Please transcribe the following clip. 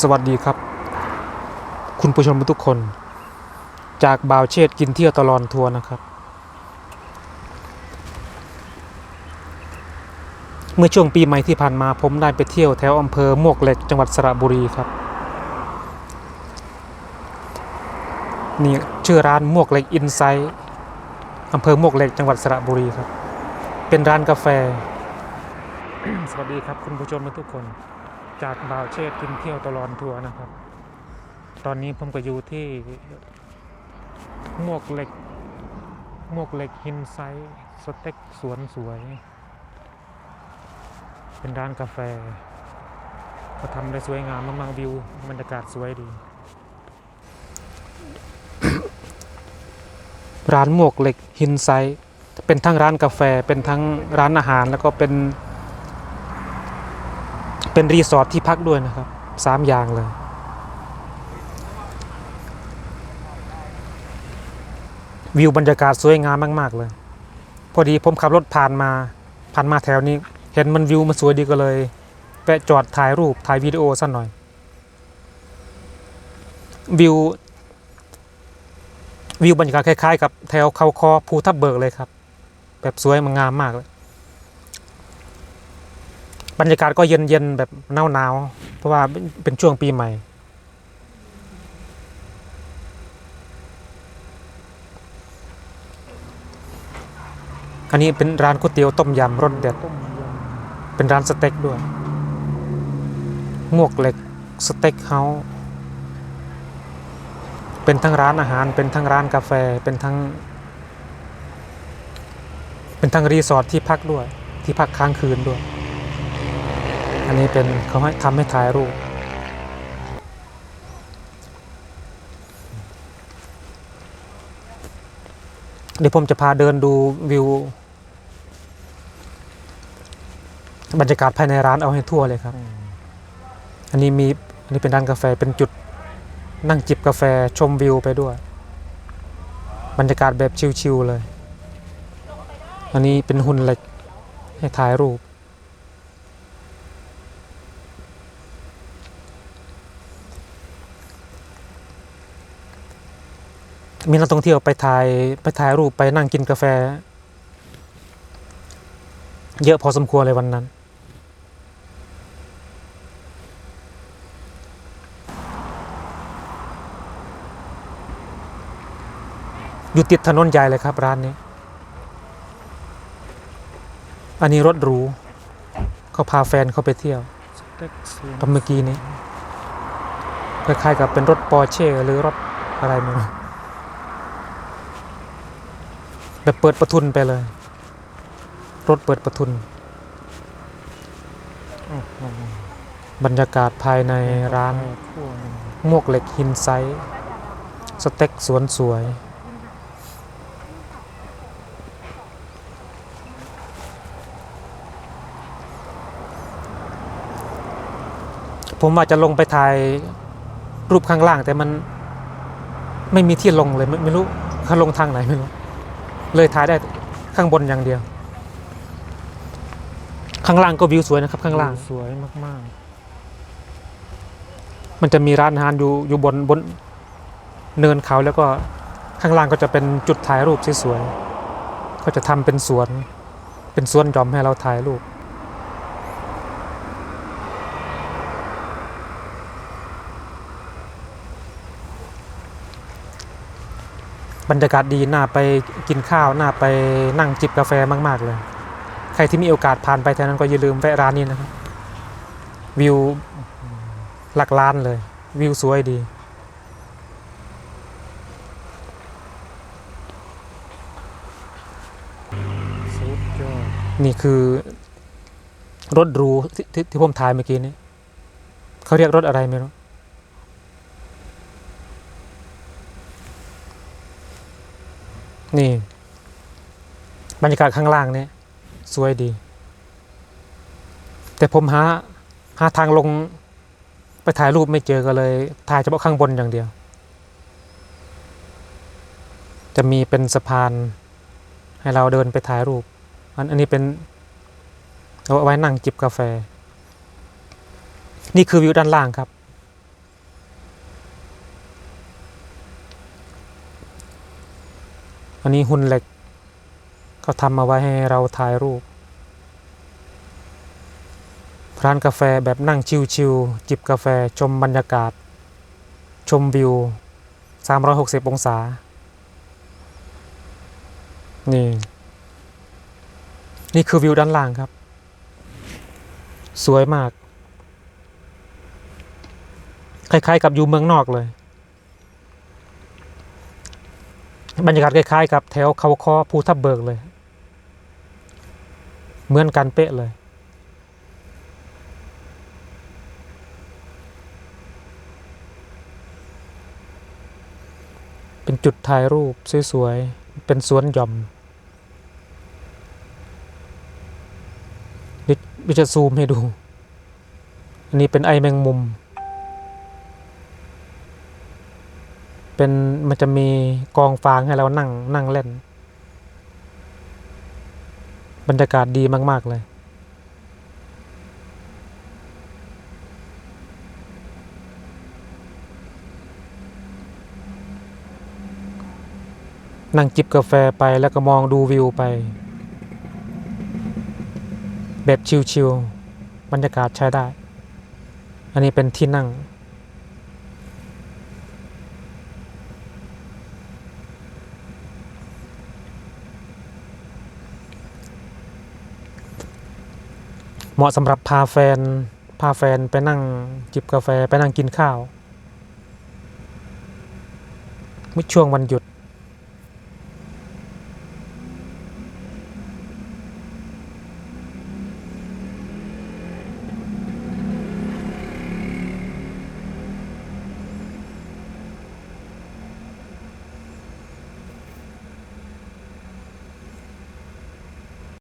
สวัสดีครับ คุณผู้ชมทุกคน จากบ่าวเชษกินเที่ยวตลอดทัวร์นะครับ เมื่อช่วงปีใหม่ที่ผ่านมาผมได้ไปเที่ยวแถวอำเภอมวกเหล็กจังหวัดสระบุรีครับ นี่ชื่อร้านมวกเหล็กอินไซต์อำเภอมวกเหล็กจังหวัดสระบุรีครับ เป็นร้านกาแฟ สวัสดีครับคุณผู้ชมทุกคน จากบ่าวเชษกินเที่ยวตลอดทัวร์นะครับ ตอนนี้ผมก็อยู่ที่มวกเหล็กมวกเหล็กฮินไซต์สเต็กสวนสวย เป็นร้านกาแฟก็ทำได้สวยงามมากๆวิวบรรยากาศสวยดี ร้านหมวกเหล็กฮินไซต์เป็นทั้งร้านกาแฟเป็นทั้งร้านอาหารแล้วก็เป็น เป็นรีสอร์ทที่พักด้วยนะครับสามอย่างเลย วิวบรรยากาศสวยงามมาก ๆ เลย พอดีผมขับรถผ่านมา ผ่านมาแถวนี้ เห็นมันวิวมันสวยดีก็เลยแวะจอดถ่ายรูปถ่ายวิดีโอสักหน่อย วิว วิวบรรยากาศคล้าย ๆ กับแถวเขาคอภูทับเบิกเลยครับ แบบสวยมันงามมากเลย บรรยากาศก็เย็นๆแบบหนาวๆเพราะว่าเป็นช่วงปีใหม่ อันนี้เป็นร้านก๋วยเตี๋ยวต้มยำรสเด็ด เป็นร้านสเต็กด้วยมวกเหล็กสเต็กเฮาส์เป็นทั้งร้านอาหาร เป็นทั้งร้านกาแฟ เป็นทั้ง เป็นทั้งรีสอร์ทที่พักด้วย ที่พักค้างคืนด้วย อันนี้เป็นเขาให้ทำให้ถ่ายรูป เดี๋ยวผมจะพาเดินดูวิว บรรยากาศภายในร้านเอาให้ทั่วเลยครับ อันนี้มีอันนี้เป็นร้านกาแฟเป็นจุดนั่งจิบกาแฟชมวิวไปด้วย บรรยากาศแบบชิลๆเลย อันนี้เป็นหุ่นเหล็กให้ถ่ายรูป มีนักท่องเที่ยวไปถ่ายไปถ่ายรูปไปนั่งกินกาแฟ เยอะพอสมควรเลยวันนั้น อยู่ติดถนนใหญ่เลยครับร้านนี้ อันนี้รถหรูเขาพาแฟนเขาไปเที่ยวตอนเมื่อกี้นี้คล้ายๆกับเป็นรถปอร์เช่หรือรถอะไรไม่รู้ แบบเปิดประทุนไปเลย รถเปิดประทุน บรรยากาศภายในร้านมวกเหล็กหินไซต์สเต็กสวนสวย ผมว่าจะลงไปถ่ายรูปข้างล่างแต่มันไม่มีที่ลงเลยไมไม่รู้เขาลงทางไหนไม่รู้ เลยถ่ายได้ข้างบนอย่างเดียว ข้างล่างก็วิวสวยนะครับ ข้างล่าง สวยมากมันจะมีร้านอาหารอยู่อยู่บนบนเนินเขาแล้วก็ข้างล่างก็จะเป็นจุดถ่ายรูปสวยๆก็จะทำเป็นสวน เป็นสวนหย่อมให้เราถ่ายรูป บรรยากาศดีน่าไปกินข้าวน่าไปนั่งจิบกาแฟมาก ๆ เลย ใครที่มีโอกาสผ่านไปแถวนั้นก็อย่าลืมแวะร้านนี้นะครับ วิวหลักล้านเลย วิวสวยดี นี่คือ รถรูที่ที่ที่ผมถ่ายเมื่อกี้นี้เขาเรียกรถอะไรไม่รู้ นี่ บรรยากาศข้างล่างเนี่ยสวยดี แต่ผมหาหาทางลงไปถ่ายรูปไม่เจอก็เลยถ่ายเฉพาะข้างบนอย่างเดียว จะมีเป็นสะพานให้เราเดินไปถ่ายรูป อันอันนี้เป็นเอาไว้นั่งจิบกาแฟ นี่คือวิวด้านล่างครับ อันนี้หุ่นเหล็กเขาทำมาไว้ให้เราถ่ายรูป ร้านกาแฟแบบนั่งชิวๆจิบกาแฟชมบรรยากาศ ชมวิว 360 องศา นี่ นี่คือวิวด้านล่างครับ สวยมาก คล้ายๆกับอยู่เมืองนอกเลย บรรยากาศคล้ายๆ กับแถวเขาคอภูทับเบิกเลย เหมือนกันเป๊ะเลย เป็นจุดถ่ายรูปสวยๆเป็นสวนหย่อมวิวิจะซูมให้ดู อันนี้เป็นไอแมงมุม เป็นมันจะมีกองฟางให้เรานั่งนั่งเล่น บรรยากาศดีมาก ๆ เลย นั่งจิบกาแฟไปแล้วก็มองดูวิวไป แบบชิลๆบรรยากาศใช้ได้ อันนี้เป็นที่นั่ง เหมาะสำหรับพาแฟน พาแฟนไปนั่งจิบกาแฟไปนั่งกินข้าวเมื่อช่วงวันหยุด